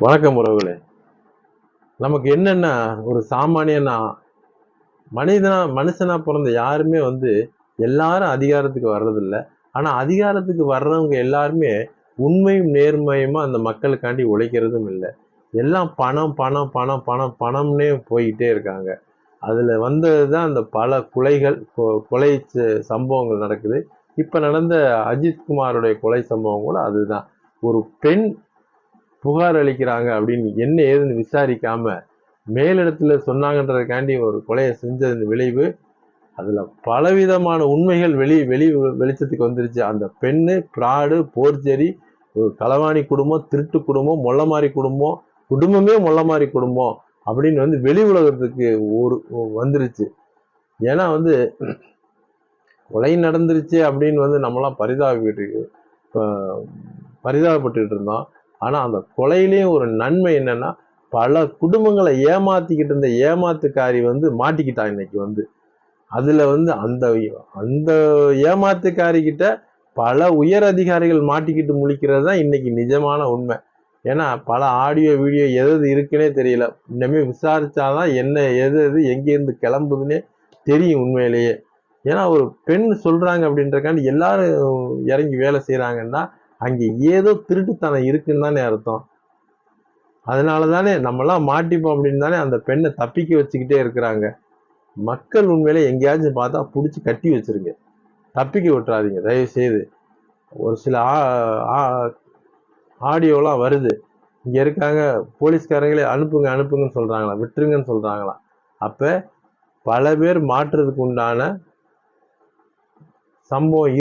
வணக்கம் உறவுகளே. நமக்கு என்னென்ன ஒரு சாமானியனா மனிதனா மனுஷனா பிறந்த யாருமே வந்து எல்லாரும் அதிகாரத்துக்கு வர்றதில்ல. ஆனால் அதிகாரத்துக்கு வர்றவங்க எல்லாருமே உண்மையும் நேர்மையுமா அந்த மக்களுக்காண்டி உழைக்கிறதும் இல்லை. எல்லாம் பணம் பணம் பணம் பணம் பணம்னே போய்கிட்டே இருக்காங்க. அதில் வந்தது தான் அந்த பல கொலைகள் கொ- கொலை ச- சம்பவங்கள் நடக்குது. இப்போ நடந்த அஜித் குமாருடைய கொலை சம்பவம் கூட அதுதான். ஒரு பெண் புகார் அளிக்கிறாங்க அப்படின்னு என்ன ஏதுன்னு விசாரிக்காம மேலிடத்துல சொன்னாங்கன்றதுக்காண்டி ஒரு கொலையை செஞ்சதன் விளைவு அதுல பலவிதமான உண்மைகள் வெளி வெளி வெளிச்சத்துக்கு வந்துருச்சு. அந்த பெண்ணு பிராடு போர்ஜரி ஒரு களவாணி குடும்பம் திருட்டு குடும்பம் மொள்ளமாரி குடும்பம் குடும்பமே மொள்ளமாரி குடும்பம் அப்படின்னு வந்து வெளி உலகத்துக்கு ஒரு வந்துருச்சு. ஏன்னா வந்து கொலை நடந்துருச்சு அப்படின்னு வந்து நம்மலாம் பரிதாபப்பட்டு பரிதாபப்பட்டுக்கிட்டு இருந்தோம். ஆனால் அந்த கொலையிலேயும் ஒரு நன்மை என்னன்னா பல குடும்பங்களை ஏமாத்திக்கிட்டு இருந்த ஏமாத்துக்காரி வந்து மாட்டிக்கிட்டான் இன்னைக்கு வந்து. அதில் வந்து அந்த அந்த ஏமாத்துக்காரிக்கிட்ட பல உயர் அதிகாரிகள் மாட்டிக்கிட்டு முழிக்கிறது தான் இன்னைக்கு நிஜமான உண்மை. ஏன்னா பல ஆடியோ வீடியோ எது எது இருக்குன்னே தெரியல. இனிமே விசாரிச்சாதான் என்ன எது எது எங்கேருந்து கிளம்புதுன்னே தெரியும் உண்மையிலேயே. ஏன்னா ஒரு பெண் சொல்கிறாங்க அப்படின்றக்காண்டி எல்லாரும் இறங்கி வேலை செய்கிறாங்கன்னா அங்கே ஏதோ திருட்டுத்தனம் இருக்குன்னு தானே அர்த்தம். அதனால தானே நம்மளாம் மாட்டிப்போம் அப்படின்னு தானே அந்த பெண்ணை தப்பிக்க வச்சுக்கிட்டே இருக்கிறாங்க. மக்கள் உண்மையிலே எங்கேயாச்சும் பார்த்தா பிடிச்சி கட்டி வச்சிருங்க. தப்பிக்க விட்டுறாதீங்க. தயவு செய்து ஒரு சில ஆ- ஆ- ஆடியோலாம் வருது. இங்கே இருக்காங்க போலீஸ்காரங்களே அனுப்புங்க அனுப்புங்கன்னு சொல்கிறாங்களா விட்டுருங்கன்னு சொல்கிறாங்களா அப்போ பல பேர் மாற்றுறதுக்கு உண்டான சம்பவம்